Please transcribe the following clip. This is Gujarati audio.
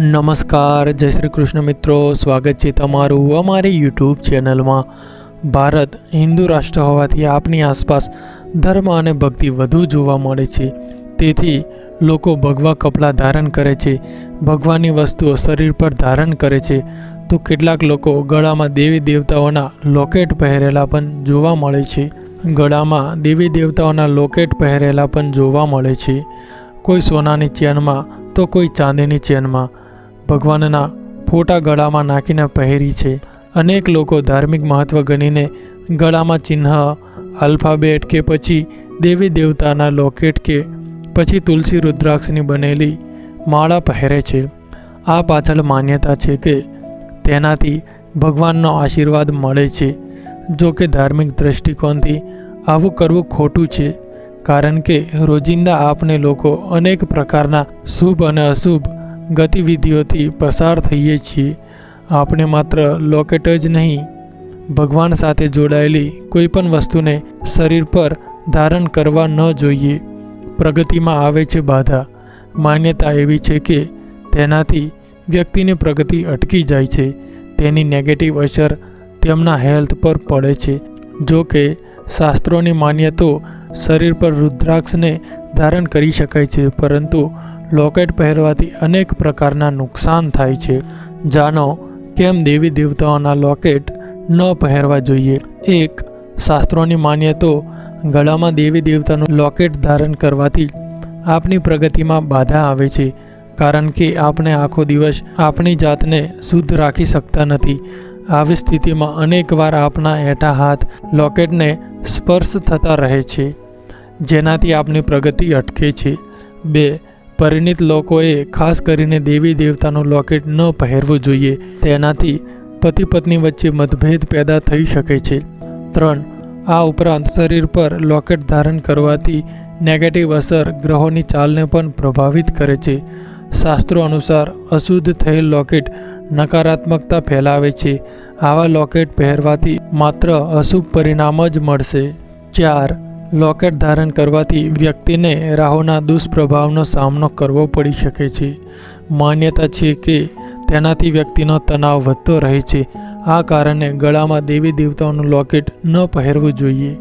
નમસ્કાર, જય શ્રી કૃષ્ણ મિત્રો. સ્વાગત છે તમારું અમારી યુટ્યુબ ચેનલમાં. ભારત હિન્દુ રાષ્ટ્ર હોવાથી આપની આસપાસ ધર્મ અને ભક્તિ વધુ જોવા મળે છે. તેથી લોકો ભગવા કપડાં ધારણ કરે છે, ભગવાનની વસ્તુઓ શરીર પર ધારણ કરે છે. તો કેટલાક લોકો ગળામાં દેવી દેવતાઓના લોકેટ પહેરેલા પણ જોવા મળે છે. ગળામાં દેવી દેવતાઓના લોકેટ પહેરેલા પણ જોવા મળે છે. કોઈ સોનાની ચેનમાં તો કોઈ ચાંદીની ચેનમાં. ભગવાનના ફોટા ગળામાં નાખીને પહેરી છે. અનેક લોકો ધાર્મિક મહત્ત્વ ગણીને ગળામાં ચિહ્ન આલ્ફાબેટ કે પછી દેવી દેવતાના લોકેટ કે પછી તુલસી રુદ્રાક્ષની બનેલી માળા પહેરે છે. આ પાછળ માન્યતા છે કે તેનાથી ભગવાનનો આશીર્વાદ મળે છે. જો કે ધાર્મિક દૃષ્ટિકોણથી આવું કરવું ખોટું છે, કારણ કે રોજિંદા આપને લોકો અનેક પ્રકારના શુભ અને અશુભ ગતિવિધિઓથી પસાર થઈએ છીએ. આપણે માત્ર લોકેટ જ નહીં, ભગવાન સાથે જોડાયેલી કોઈ પણ વસ્તુને શરીર પર ધારણ કરવા ન જોઈએ. પ્રગતિમાં આવે છે બાધા. માન્યતા એવી છે કે તેનાથી વ્યક્તિની પ્રગતિ અટકી જાય છે. તેની નેગેટિવ અસર તેમના હેલ્થ પર પડે છે. જો કે, શાસ્ત્રોની માન્યતો શરીર પર રુદ્રાક્ષને ધારણ કરી શકાય છે, પરંતુ લોકેટ પહેરવાથી અનેક પ્રકારના નુકસાન થાય છે. જાણો કેમ દેવી દેવતાઓના લોકેટ ન પહેરવા જોઈએ? એક, શાસ્ત્રોની માન્યતો, ગળામાં દેવી દેવતાનું લોકેટ ધારણ કરવાથી આપની પ્રગતિમાં બાધા આવે છે, કારણ કે આપણે આખો દિવસ આપણી જાતને શુદ્ધ રાખી શકતા નથી. આવી સ્થિતિમાં અનેકવાર આપણા એઠા હાથ લોકેટને સ્પર્શ થતા રહે છે, જેનાથી આપની પ્રગતિ અટકે છે. બે પરિણિત લોકોએ ખાસ કરીને દેવી દેવતાનું લોકેટ ન પહેરવું જોઈએ. તેનાથી પતિ પત્ની વચ્ચે મતભેદ પેદા થઈ શકે છે. ત્રણ, આ ઉપરાંત શરીર પર લોકેટ ધારણ કરવાથી નેગેટિવ અસર ગ્રહોની ચાલને પણ પ્રભાવિત કરે છે. શાસ્ત્રો અનુસાર અશુદ્ધ થયેલ લોકેટ નકારાત્મકતા ફેલાવે છે. આવા લોકેટ પહેરવાથી માત્ર અશુભ પરિણામ જ મળશે. ચાર લોકેટ ધારણ કરવાથી વ્યક્તિને રાહુના દુષ્પ્રભાવનો સામનો કરવો પડી શકે છે. માન્યતા છે કે તેનાથી વ્યક્તિનો તણાવ વધતો રહે છે. આ કારણે ગળામાં દેવી દેવતાઓનું લોકેટ ન પહેરવું જોઈએ.